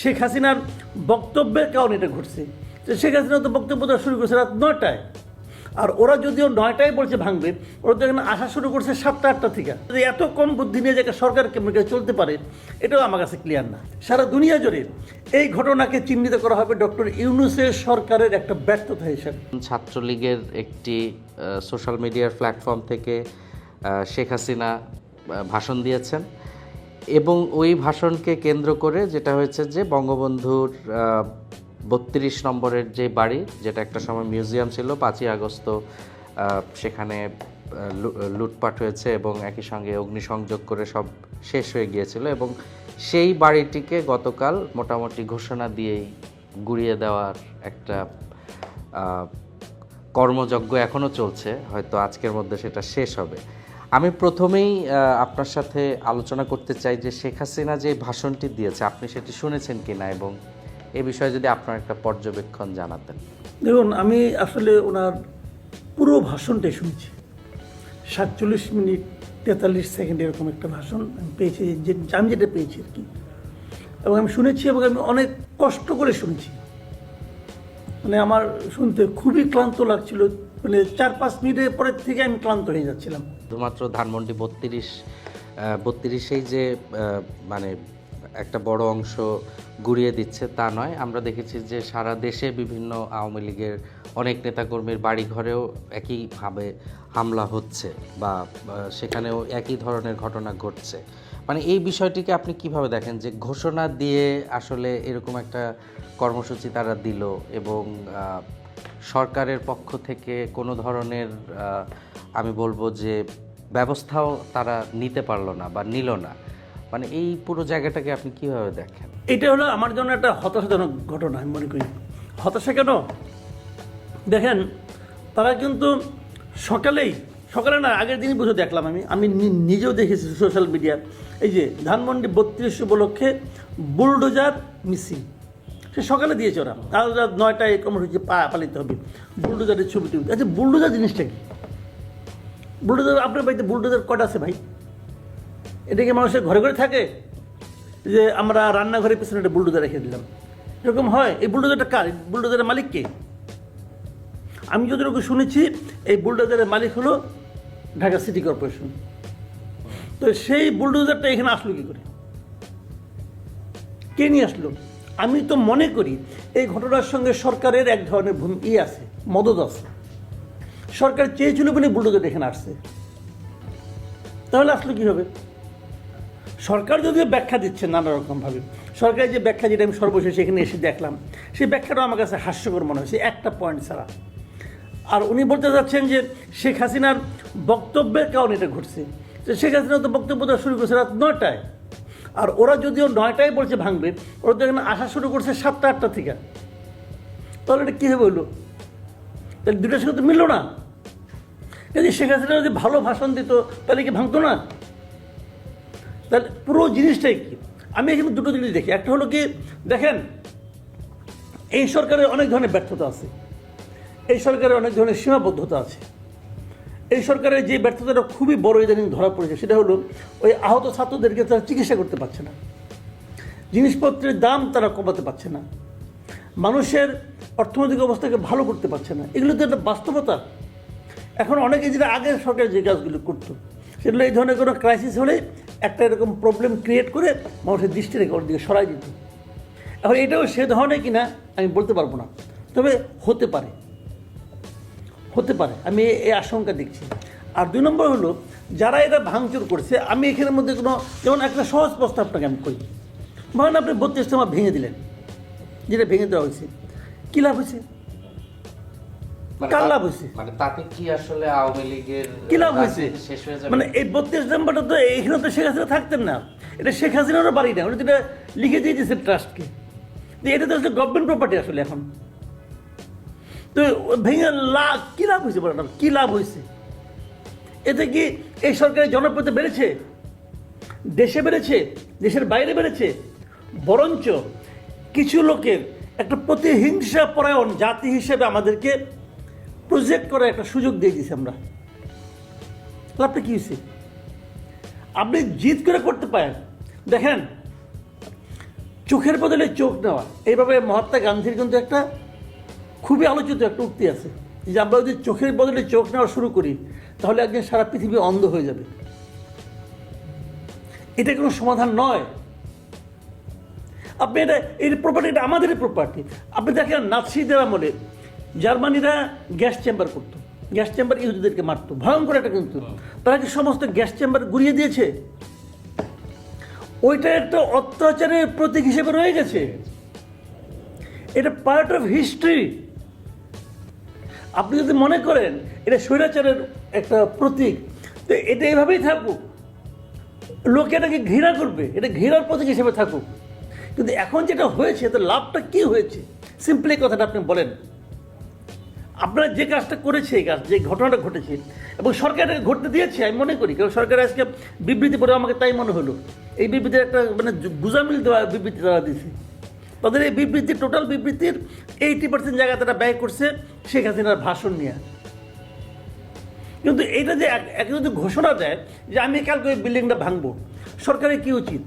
শেখ হাসিনার বক্তব্যের কারণে এটা ঘটছে। তো শেখ হাসিনা তো বক্তব্য দেওয়া শুরু করছে রাত নয়টায়। আর ওরা যদিও নয়টায় বলছে ভাঙবে, ওরা তো এখানে আসা শুরু করছে সাতটা, আটটা থেকে। যদি এত কম বুদ্ধি নিয়ে যে একটা সরকার কেমন চলতে পারে, এটাও আমার কাছে ক্লিয়ার না। সারা দুনিয়া জুড়ে এই ঘটনাকে চিহ্নিত করা হবে ডক্টর ইউনুসের সরকারের একটা ব্যর্থতা হিসেবে। ছাত্রলীগের একটি সোশ্যাল মিডিয়ার প্ল্যাটফর্ম থেকে শেখ হাসিনা ভাষণ দিয়েছেন। এবং ওই ভাষণকে কেন্দ্র করে যেটা হয়েছে যে বঙ্গবন্ধুর বত্রিশ নম্বরের যে বাড়ি, যেটা একটা সময় মিউজিয়াম ছিল, পাঁচই আগস্ট সেখানে লুটপাট হয়েছে এবং একই সঙ্গে অগ্নিসংযোগ করে সব শেষ হয়ে গিয়েছিল এবং সেই বাড়িটিকে গতকাল মোটামুটি ঘোষণা দিয়েই গুড়িয়ে দেওয়ার একটা কর্মযজ্ঞ এখনও চলছে, হয়তো আজকের মধ্যে সেটা শেষ হবে। আমি প্রথমেই আপনার সাথে আলোচনা করতে চাই যে শেখ হাসিনা যে ভাষণটি দিয়েছে, আপনি সেটি শুনেছেন কি না এবং এ বিষয়ে যদি আপনার একটা পর্যবেক্ষণ জানাতেন। দেখুন, আমি আসলে ওনার পুরো ভাষণটাই শুনছি। সাতচল্লিশ মিনিট তেতাল্লিশ সেকেন্ড এরকম একটা ভাষণ আমি পেয়েছি, যে আমি যেটা পেয়েছি আর কি। এবং আমি শুনেছি এবং আমি অনেক কষ্ট করে শুনছি। মানে আমার শুনতে খুবই ক্লান্ত লাগছিল মানে চার পাঁচ মিনিটের পরের থেকে আমি ক্লান্ত হয়ে যাচ্ছিলাম। শুধুমাত্র ধানমন্ডি বত্রিশ বত্রিশেই যে মানে একটা বড় অংশ গুড়িয়ে দিচ্ছে তা নয়। আমরা দেখেছি যে সারা দেশে বিভিন্ন আওয়ামী লীগের অনেক নেতাকর্মীর বাড়ি ঘরেও একইভাবে হামলা হচ্ছে বা সেখানেও একই ধরনের ঘটনা ঘটছে। মানে এই বিষয়টিকে আপনি কীভাবে দেখেন যে ঘোষণা দিয়ে আসলে এরকম একটা কর্মসূচি তারা দিল এবং সরকারের পক্ষ থেকে কোনো ধরনের আমি বলব যে ব্যবস্থাও তারা নিতে পারল না বা নিল না। মানে এই পুরো জায়গাটাকে আপনি কীভাবে দেখেন? এটা হলো আমার জন্য একটা হতাশাজনক ঘটনা, আমি মনে করি। হতাশা কেন? দেখেন, তারা কিন্তু সকালেই, সকালে না, আগের দিনই বুঝে দেখলাম আমি। আমি নিজেও দেখেছি সোশ্যাল মিডিয়া এই যে ধানমন্ডি বত্রিশ উপলক্ষে বুলডোজার মিসিং সে সকালে দিয়েছে ওরা। আর রাত নয়টায় কর্মসূচি পা- পালিত হবে। বুলডোজারের ছবি টবি আচ্ছা বুলডোজার জিনিসটা কি? বুলডোজার, আপনার বাড়িতে বুলডোজার কটা আছে ভাই? এটা কি মানুষের ঘরে ঘরে থাকে? যে আমরা রান্নাঘরের পিছনে একটা বুলডোজার রেখে দিলাম। এরকম হয়? এই বুলডোজারটা কার? বুলডোজারের মালিক কে? আমি যতটুকু শুনেছি, এই বুলডোজারের মালিক হলো ঢাকা সিটি কর্পোরেশন। তো সেই বুলডোজারটা এখানে আসলো কি করে? কে নিয়ে আসলো? আমি তো মনে করি এই ঘটনার সঙ্গে সরকারের এক ধরনের ভূমি ই আছে, মদত আছে। সরকার চেয়েছিল বলে বুলডোজার এখানে আসছে। তাহলে আসলো কি হবে সরকার যদিও ব্যাখ্যা দিচ্ছে নানা রকমভাবে, সরকারের যে ব্যাখ্যা যেটা আমি সর্বশেষ এখানে এসে দেখলাম, সেই ব্যাখ্যাটা আমার কাছে হাস্যকর মনে হয়েছে, একটা পয়েন্ট ছাড়া। আর উনি বলতে চাচ্ছেন যে শেখ হাসিনার বক্তব্যের কারণে এটা ঘটছে। শেখ হাসিনা তো বক্তব্য দেওয়া শুরু করছে রাত নয়টায় আর ওরা যদিও নয়টায় বলছে ভাঙবে, ওরা তো এখানে আসা শুরু করছে সাতটা, আটটা থেকে। তাহলে এটা কী কীভাবে হলো? তাহলে দুটার সঙ্গে তো মিললো না। যদি শেখ হাসিনা যদি ভালো ভাষণ দিত, তাহলে কি ভাঙতো না? তাহলে পুরো জিনিসটাই কি? আমি এখানে দুটো জিনিস দেখি। একটা হলো কি, দেখেন, এই সরকারের অনেক ধরনের ব্যর্থতা আছে। এই সরকারের অনেক ধরনের সীমাবদ্ধতা আছে। এই সরকারের যে ব্যর্থতাটা খুবই বড় ইদানিং ধরা পড়েছে, সেটা হলো ওই আহত ছাত্রদেরকে তারা চিকিৎসা করতে পারছে না। জিনিসপত্রের দাম তারা কমাতে পারছে না। মানুষের অর্থনৈতিক অবস্থাকে ভালো করতে পারছে না। এগুলো তো একটা বাস্তবতা। এখন অনেকে যেটা আগের সরকার যে কাজগুলো করতো, সেগুলো এই ধরনের কোনো ক্রাইসিস হলে একটা এরকম প্রবলেম ক্রিয়েট করে মানুষের দৃষ্টি রেখে ওর দিকে সরাই দিত। এখন এটাও সে ধরনের কিনা আমি বলতে পারব না। তবে হতে পারে। হতে পারে। আমি এই আশঙ্কা দেখছি। আর দুই নম্বর হলো যারা এটা ভাঙচুর করছে আমি এখানের মধ্যে কোনো যেমন একটা সহজ প্রস্তাব আপনাকে আমি করি। ধরেন আপনি বত্রিশটা মাপ ভেঙে দিলেন যেটা ভেঙে দেওয়া হয়েছে। কী লাভ হয়েছে? কার লাভ হয়েছে? মানে তাতে কি আসলে আওয়ামী লীগের কি লাভ হয়েছে? হয়ে মানে এই বত্রিশ নাম্বারটা তো এখানে তো শেখ হাসিনা থাকতেন না। এটা শেখ হাসিনারও বাড়ি না ওটা যেটা লিখে দিয়ে দিয়েছে ট্রাস্টকে এটা তো আসলে গভর্নমেন্ট প্রপার্টি আসলে এখন। তো ভেঙে লাভ, কী লাভ হয়েছে বলেন কী লাভ হয়েছে? এতে কি এই সরকারের জনপ্রিয়তা বেড়েছে? দেশে বেড়েছে? দেশের বাইরে বেড়েছে? বরঞ্চ কিছু লোকের একটা প্রতিহিংসা পরায়ণ জাতি হিসেবে আমাদেরকে প্রজেক্ট করার একটা সুযোগ দিয়ে দিয়েছি আমরা। লাভটা কী হয়েছে? আপনি জিদ করে করতে পারেন। দেখেন, চোখের বদলে চোখ নেওয়া। এইভাবে মহাত্মা গান্ধীর কিন্তু একটা খুবই আলোচিত একটা উক্তি আছে যে আমরা যদি চোখের বদলে চোখ নেওয়া শুরু করি, তাহলে একদিন সারা পৃথিবী অন্ধ হয়ে যাবে। এটা কোনো সমাধান নয়। আপনি এটা এই প্রপার্টি এটা আমাদেরই প্রপার্টি আপনি দেখেন নাৎসিদের আমলে জার্মানিরা গ্যাস চেম্বার করতো। গ্যাস চেম্বার ইহুদিদেরকে মারতো। ভয়ঙ্কর একটা কিন্তু। তারা কি সমস্ত গ্যাস চেম্বার গুড়িয়ে দিয়েছে? ওইটা একটা অত্যাচারের প্রতীক হিসেবে রয়ে গেছে। এটা পার্ট অফ হিস্ট্রি আপনি যদি মনে করেন, এটা স্বৈরাচারের একটা প্রতীক, তো এটা এভাবেই থাকুক। লোকে এটাকে ঘৃণা করবে, এটা ঘৃণার প্রতীক হিসেবে থাকুক। কিন্তু এখন যেটা হয়েছে তো লাভটা কি হয়েছে? সিম্পলি কথাটা আপনি বলেন। আপনারা যে কাজটা করেছে এই কাজ, যে ঘটনাটা ঘটেছে, এবং সরকার ঘটতে দিয়েছে, আমি মনে করি, কারণ সরকার আজকে বিবৃতি পড়ে আমাকে তাই মনে হলো। এই বিবৃতির একটা মানে গুজামিল দেওয়া বিবৃতি তারা দিয়েছে। তাদের এই বিবৃতি টোটাল বিবৃতির এইটি পার্সেন্ট জায়গা তারা ব্যয় করছে শেখ হাসিনার ভাষণ নিয়ে। কিন্তু এটা যে এক- যদি ঘোষণা দেয় যে আমি কালকে ওই বিল্ডিংটা ভাঙবো সরকারের কি উচিত?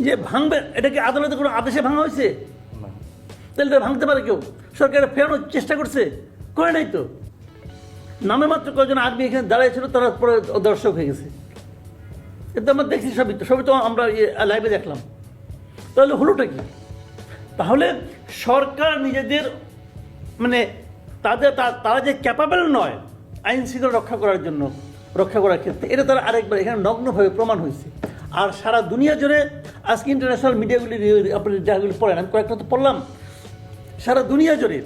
যে ভাঙবে এটা কি আদালতে কোনো আদেশে ভাঙা হয়েছে? তাহলে এটা ভাঙতে পারে কেউ? সরকার এটা ফেরানোর চেষ্টা করছে? করে নাই তো। নামে মাত্র কয়েকজন আর্মি এখানে দাঁড়িয়েছিল তারা পরে দর্শক হয়ে গেছে। এটা আমরা দেখছি সবই তো সবই তো আমরা লাইভে দেখলাম। তাহলে হলোটা কি? তাহলে সরকার নিজেদের মানে তাদের তারা যে ক্যাপাবেল নয় আইন শৃঙ্খলা রক্ষা করার জন্য, রক্ষা করার ক্ষেত্রে, এটা তারা আরেকবার এখানে নগ্নভাবে প্রমাণ হয়েছে। আর সারা দুনিয়া জুড়ে আজকে ইন্টারন্যাশনাল মিডিয়াগুলি আপনি যাগুলি পড়েন, আমি কয়েকটা তো পড়লাম। সারা দুনিয়া জুড়ে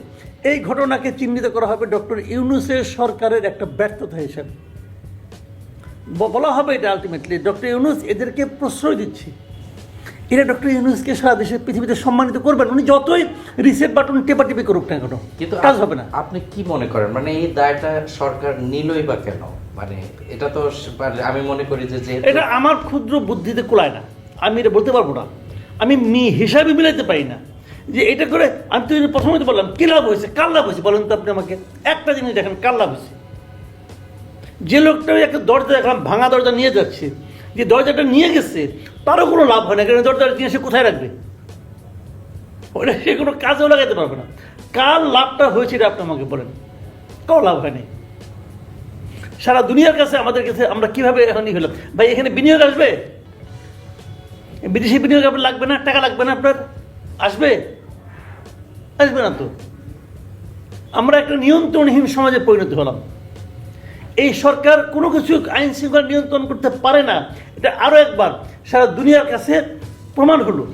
এই ঘটনাকে চিহ্নিত করা হবে ডক্টর ইউনুসের সরকারের একটা ব্যর্থতা হিসেবে। বলা হবে এটা আলটিমেটলি ডক্টর ইউনুস এদেরকে প্রশ্রয় দিচ্ছে। এরা ডক্টর ইউনুসকে সারা দেশের পৃথিবীতে সম্মানিত করবেন। উনি যতই রিসেট বাটন টেপাটিপি করুক না কেন কিন্তু কাজ হবে না। আপনি কি মনে করেন? মানে এই দায়টা সরকার নিলই বা কেন? মানে এটা তো মানে আমি মনে করি যে এটা আমার ক্ষুদ্র বুদ্ধিতে কোলায় না। আমি এটা বলতে পারব না। আমি মি হিসাবে মিলাইতে পারি না। যে এটা করে আমি তো প্রথমে তো বললাম কী লাভ হয়েছে? কার লাভ হয়েছে? বলেন তো আপনি আমাকে। একটা জিনিস দেখেন কার লাভ হয়েছে? যে লোকটা ওই একটা দরজা দেখলাম ভাঙা দরজা নিয়ে যাচ্ছে। যে দরজাটা নিয়ে গেছে, তারও কোনো লাভ হয় না কারণ দরজাটা নিয়ে সে কোথায় রাখবে? ওটা সে কোনো কাজেও লাগাতে পারবে না। কার লাভটা হয়েছে এটা আপনি আমাকে বলেন। কারও লাভ হয়নি। সারা দুনিয়ার কাছে আমাদের কাছে আমরা কীভাবে এখন ই হলাম? ভাই, এখানে বিনিয়োগ আসবে? বিদেশি বিনিয়োগ আপনার লাগবে না? টাকা লাগবে না আপনার? আসবে? আসবে না তো। আমরা একটা নিয়ন্ত্রণহীন সমাজে পরিণত হলাম। এই সরকার কোনো কিছু আইন শৃঙ্খলা নিয়ন্ত্রণ করতে পারে না। এটা আরও একবার সারা দুনিয়ার কাছে প্রমাণ হলো।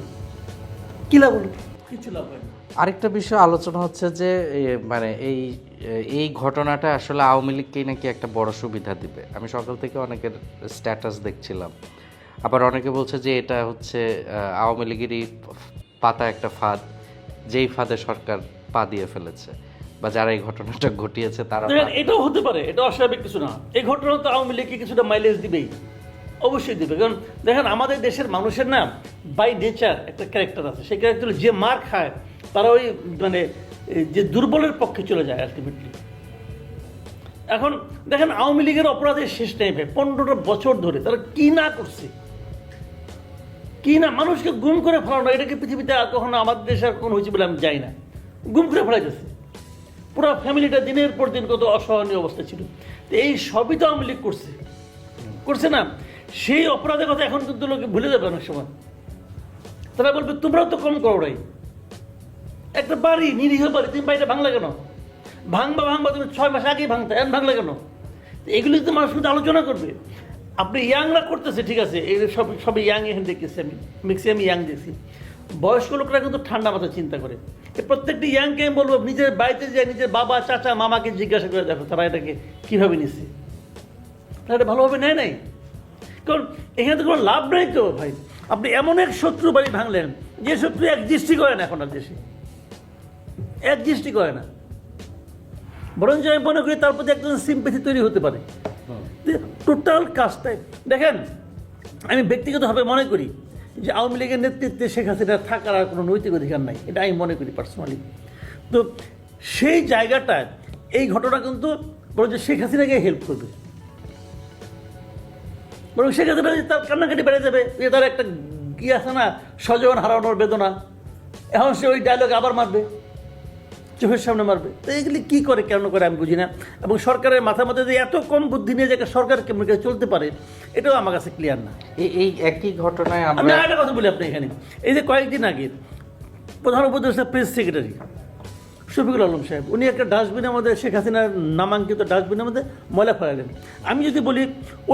কি লাভ হলো? কিছু লাভ হয়নি। আরেকটা বিষয় আলোচনা হচ্ছে যে মানে এই এই ঘটনাটা আসলে আওয়ামী লীগকেই নাকি একটা বড় সুবিধা দিবে। আমি সকাল থেকে অনেকের স্ট্যাটাস দেখছিলাম। আবার অনেকে বলছে যে এটা হচ্ছে আওয়ামী লীগেরই পাতা একটা ফাঁদ যেই ফাঁদে সরকার পা দিয়ে ফেলেছে। বা যারা এই ঘটনাটা ঘটিয়েছে তারা এটাও হতে পারে এটা অস্বাভাবিক কিছু না। এই ঘটনা তো আওয়ামী লীগকে কিছুটা মাইলেজ দিবেই। অবশ্যই দিবে। কারণ দেখেন, আমাদের দেশের মানুষের না বাই নেচার একটা ক্যারেক্টার আছে। সেই ক্যারেক্টার যে মার খায়, তারা ওই মানে যে দুর্বলের পক্ষে চলে যায় আলটিমেটলি এখন দেখেন, আওয়ামী লীগের অপরাধের শেষ নেই ভাই। পনেরোটা বছর ধরে তারা কি না করছে? কি না? মানুষকে গুম করে ফেলানো এটা কি পৃথিবীতে আর কখনো আমাদের দেশে আর কোনো হয়েছে বলে আমি যাই না। গুম করে ফেলাইতেছে। পুরো ফ্যামিলিটা দিনের পর দিন কত অসহনীয় অবস্থা ছিল। তো এই সবই তো আওয়ামী লীগ করছে। করছে না? সেই অপরাধের কথা এখন কিন্তু লোকে ভুলে যাবে অনেক সময়। তারা বলবে, তোমরাও তো কম করো নাই। একটা বাড়ি, নিরীহ বাড়ি, তুমি বাড়িটা ভাঙলে কেন? ভাঙবা ভাঙবা, তুমি ছয় মাস আগেই ভাঙতে, এখন ভাঙলে কেন? এগুলি তো মানুষ শুধু আলোচনা করবে। আপনি ইয়াংরা করতেছে, ঠিক আছে, এই সব, সবই ইয়াং এখানে দেখতেছি আমি ম্যাক্সিমাম ইয়াং দেখছি। বয়স্ক লোকরা কিন্তু ঠান্ডা মাথা চিন্তা করে। প্রত্যেকটি ইয়াংকে আমি বলব, নিজের বাড়িতে যায় নিজের বাবা, চাচা, মামাকে জিজ্ঞাসা করে দেখো, তারা এটাকে কীভাবে নিচ্ছে? তারা এটা ভালোভাবে নেয় নাই? কারণ এখানে তো কোনো লাভ নাই তো ভাই। আপনি এমন এক শত্রু বাড়ি ভাঙলেন যে শত্রু একজিস্টই করে না এখন আর দেশে। একজিস্টই করে না। বরঞ্চ আমি মনে করি তার প্রতি একজন সিম্পেথি তৈরি হতে পারে। টোটাল কাজটাই দেখেন আমি ব্যক্তিগতভাবে মনে করি যে আওয়ামী লীগের নেতৃত্বে শেখ হাসিনা থাকার আর কোনো নৈতিক অধিকার নাই। এটা আমি মনে করি পার্সোনালি তো সেই জায়গাটায় এই ঘটনা কিন্তু বরঞ্চ শেখ হাসিনাকে হেল্প করবে। বরং যে তার কান্নাকাটি বেড়ে যাবে। যে তার একটা ই আছে না স্বজন হারানোর বেদনা। এখন সে ওই ডায়লগ আবার মারবে। চোখের সামনে মারবে। তো এগুলি কী করে কেন করে আমি বুঝি না। এবং সরকারের মাথার মধ্যে যে এত কম বুদ্ধি নিয়ে যে একটা সরকার কেমন করে চলতে পারে এটাও আমার কাছে ক্লিয়ার না। এই এই একই ঘটনায় আমি আরেকটা কথা বলি আপনি এখানে। এই যে কয়েকদিন আগে প্রধান উপদেষ্টা প্রেস সেক্রেটারি শফিকুল আলম সাহেব উনি একটা ডাস্টবিনের মধ্যে শেখ হাসিনার নামাঙ্কিত ডাস্টবিনের মধ্যে ময়লা ফেলালেন। আমি যদি বলি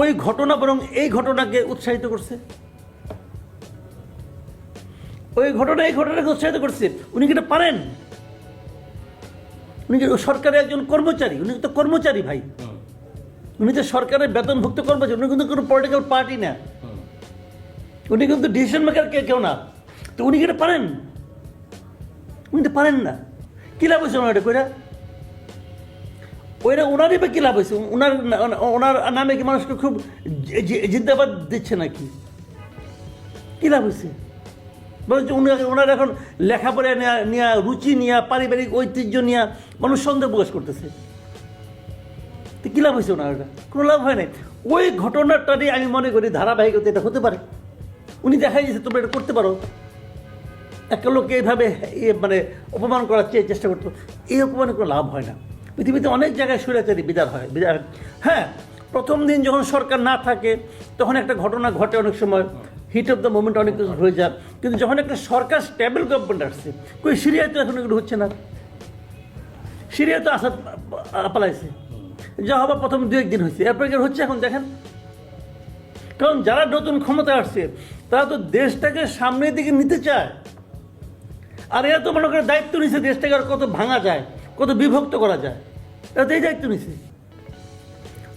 ওই ঘটনা বরং এই ঘটনাকে উৎসাহিত করছে। ওই ঘটনা এই ঘটনাকে উৎসাহিত করছে। উনি কি এটা পারেন? উনি কি সরকারের একজন কর্মচারী? উনি তো কর্মচারী ভাই। উনি তো সরকারের বেতনভুক্ত কর্মচারী উনি কিন্তু কোনো পলিটিক্যাল পার্টি না। উনি কিন্তু ডিসিশন মেকার কে কেউ না। তো উনি কি এটা পারেন? উনি তো পারেন না। কী লাভ হয়েছে ওনার কইরা? ওইটা ওনারই বা কী লাভ হয়েছে ওনার ওনার নামে কি মানুষকে খুব জিন্দাবাদ দিচ্ছে নাকি? কী লাভ হয়েছে বলছে ওনার এখন লেখাপড়া নেওয়া নিয়ে, রুচি নিয়ে, পারিবারিক ঐতিহ্য নিয়ে মানুষ সন্দেহ প্রকাশ করতেছে। তো কী লাভ হয়েছে ওনার এটা কোনো লাভ হয় নাই। ওই ঘটনাটারই আমি মনে করি ধারাবাহিকতা এটা হতে পারে। উনি দেখাই দিয়েছে, তোমরা এটা করতে পারো। একটা লোককে এইভাবে ইয়ে মানে অপমান করার চেয়ে চেষ্টা করতো, এই অপমানে কোনো লাভ হয় না। পৃথিবীতে অনেক জায়গায় স্বৈরাচারী বিদার হয়, বিদার হ্যাঁ প্রথম দিন যখন সরকার না থাকে, তখন একটা ঘটনা ঘটে অনেক সময় হিট অফ দ্য মোমেন্ট অনেক কিছু হয়ে যায়, কিন্তু যখন একটা সরকার স্টেবল গভর্নমেন্ট আসছে, কই সিরিয়ায় তো এখন এগুলো হচ্ছে না। সিরিয়া তো আসা পালাইছে। যা হবার প্রথম দু একদিন হয়েছে, এরপরে হচ্ছে এখন দেখেন? কারণ যারা নতুন ক্ষমতা আসছে, তারা তো দেশটাকে সামনের দিকে নিতে চায়। আর এরা তো মনে করে দায়িত্ব নিছে দেশটাকে আর কত ভাঙা যায়, কত বিভক্ত করা যায়। এরা তো এই দায়িত্ব নিছে।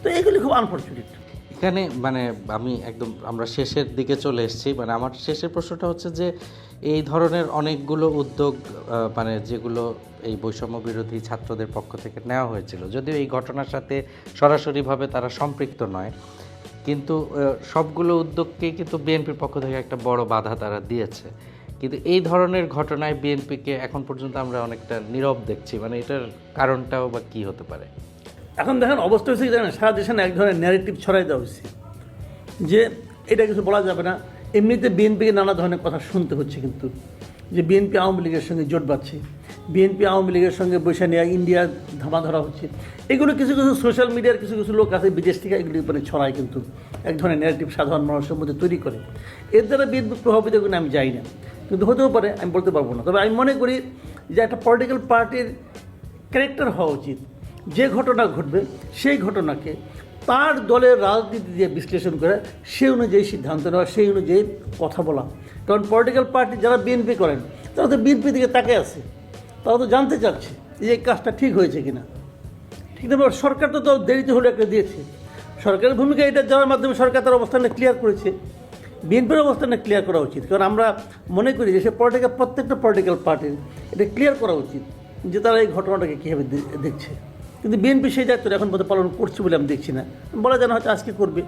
তো এগুলি খুব আনফর্চুনেট এখানে মানে আমি একদম আমরা শেষের দিকে চলে এসেছি মানে আমার শেষের প্রশ্নটা হচ্ছে যে এই ধরনের অনেকগুলো উদ্যোগ মানে যেগুলো এই বৈষম্য বিরোধী ছাত্রদের পক্ষ থেকে নেওয়া হয়েছিল, যদিও এই ঘটনার সাথে সরাসরিভাবে তারা সম্পৃক্ত নয়, কিন্তু সবগুলো উদ্যোগকেই কিন্তু বিএনপির পক্ষ থেকে একটা বড় বাধা তারা দিয়েছে। কিন্তু এই ধরনের ঘটনায় বিএনপিকে এখন পর্যন্ত আমরা অনেকটা নীরব দেখছি। মানে এটার কারণটাও বা কি হতে পারে? এখন দেখেন অবস্থা হয়েছে জানেন? সারা দেশে এক ধরনের ন্যারেটিভ ছড়াই দেওয়া হয়েছে। যে এটা কিছু বলা যাবে না। এমনিতে বিএনপিকে নানা ধরনের কথা শুনতে হচ্ছে কিন্তু। যে বিএনপি আওয়ামী লীগের সঙ্গে জোট বাঁধছে। বিএনপি আওয়ামী লীগের সঙ্গে বৈশা নেওয়া ইন্ডিয়া ধামা ধরা হচ্ছে। এগুলো কিছু কিছু সোশ্যাল মিডিয়ার কিছু কিছু লোক আছে, বিদেশ থেকে এগুলি মানে ছড়ায় কিন্তু। এক ধরনের ন্যারেটিভ সাধারণ মানুষের মধ্যে তৈরি করে। এর দ্বারা বিএনপি প্রভাবিত কোনো আমি যাই না। কিন্তু হতেও পারে, আমি বলতে পারব না। তবে আমি মনে করি যে একটা পলিটিক্যাল পার্টির ক্যারেক্টার হওয়া উচিত। যে ঘটনা ঘটবে, সেই ঘটনাকে তার দলের রাজনীতি দিয়ে বিশ্লেষণ করে সেই অনুযায়ী সিদ্ধান্ত নেওয়া, সেই অনুযায়ী কথা বলা। কারণ পলিটিক্যাল পার্টি যারা বিএনপি করেন, তারা তো বিএনপি দিকে তাকে আছে। তারা তো জানতে চাচ্ছে যে এই কাজটা ঠিক হয়েছে কিনা। ঠিক না সরকার তো তো দেরিতে হলে একটা দিয়েছে। সরকারের ভূমিকা এটা যাওয়ার মাধ্যমে সরকার তার অবস্থানটা ক্লিয়ার করেছে। বিএনপির অবস্থানটা ক্লিয়ার করা উচিত। কারণ আমরা মনে করি যে সে পলিটিক্যাল প্রত্যেকটা পলিটিক্যাল পার্টির এটা ক্লিয়ার করা উচিত যে তারা এই ঘটনাটাকে কীভাবে দেখছে। কিন্তু বিএনপি সেই দায়িত্বটা এখন পর্যন্ত পালন করছে বলে আমি দেখছি না। বলা যায় না হয়তো আজকে করবে।